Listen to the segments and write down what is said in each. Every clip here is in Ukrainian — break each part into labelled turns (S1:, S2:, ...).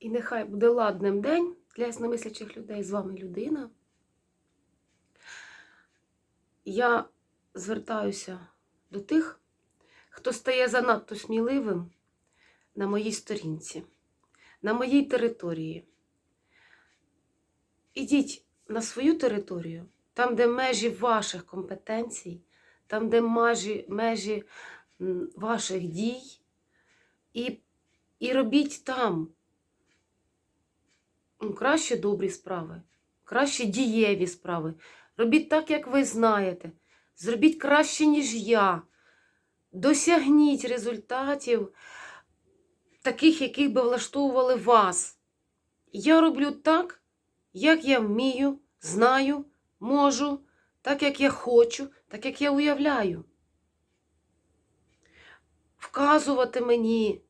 S1: І нехай буде ладним день для ясномислячих людей. З вами людина. Я звертаюся до тих, хто стає занадто сміливим на моїй сторінці, на моїй території. Ідіть на свою територію, там, де межі ваших компетенцій, там, де межі, межі ваших дій, і, і робіть там краще добрі справи, краще дієві справи. Робіть так, як ви знаєте. Зробіть краще, ніж я. Досягніть результатів, таких, яких би влаштовували вас. Я роблю так, як я вмію, знаю, можу, так, як я хочу, так, як я уявляю. Вказувати мені,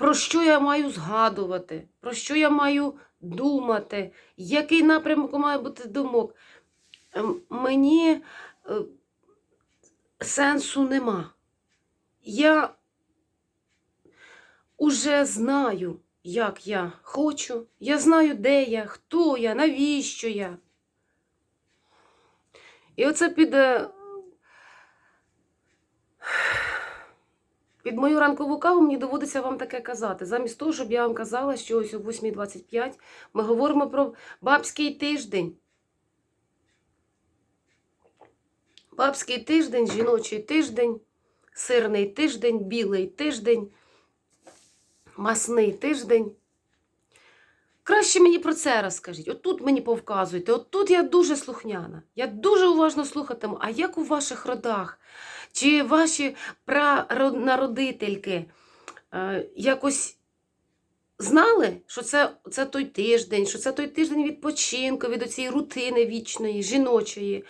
S1: про що я маю згадувати, про що я маю думати, який напрямок має бути думок. Ем, Мені е, сенсу нема. Я уже знаю, як я хочу, я знаю, де я, хто я, навіщо я. І оце під, під мою ранкову каву мені доводиться вам таке казати. Замість того, щоб я вам казала, що ось о 8.25 ми говоримо про бабський тиждень. Бабський тиждень, жіночий тиждень, сирний тиждень, білий тиждень, масний тиждень. Краще мені про це розкажіть. Отут мені повказуйте. Отут я дуже слухняна. Я дуже уважно слухатиму. А як у ваших родах? Чи ваші прародительки е, якось знали, що це, це той тиждень, що це той тиждень відпочинку від цієї рутини вічної, жіночої,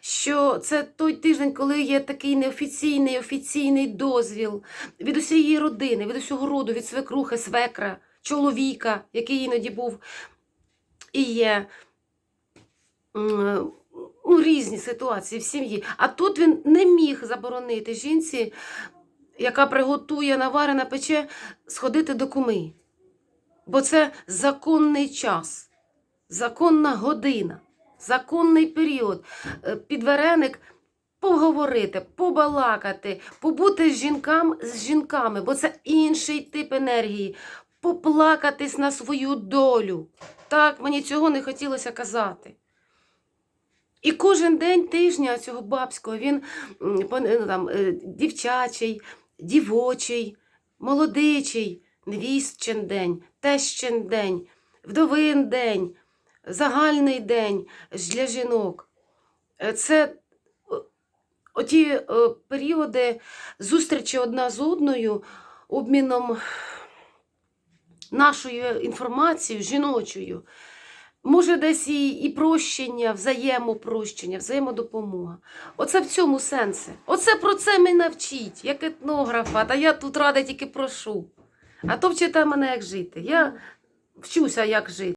S1: що це той тиждень, коли є такий неофіційний офіційний дозвіл від усієї родини, від усього роду, від свекрухи, свекра, чоловіка, який іноді був і є. Ну, різні ситуації в сім'ї. А тут він не міг заборонити жінці, яка приготує наварене пече, сходити до куми. Бо це законний час, законна година, законний період. Е, Під вареник поговорити, побалакати, побути з жінкам з жінками, бо це інший тип енергії. Поплакатись на свою долю. Так, мені цього не хотілося казати. І кожен день тижня цього бабського він ну, там, е, дівчачий, дівочий, молодичий, невістчин день, тещин день, вдовин день, загальний день для жінок. Е, Це оті періоди зустрічі одна з одною, обміном нашою інформацією жіночою. Може, десь і, і прощення, взаємопрощення, взаємодопомога. Оце в цьому сенсі. Оце про це мене вчить, як етнографа, та я тут рада тільки прошу. А то вчите мене, як жити. Я вчуся, як жити.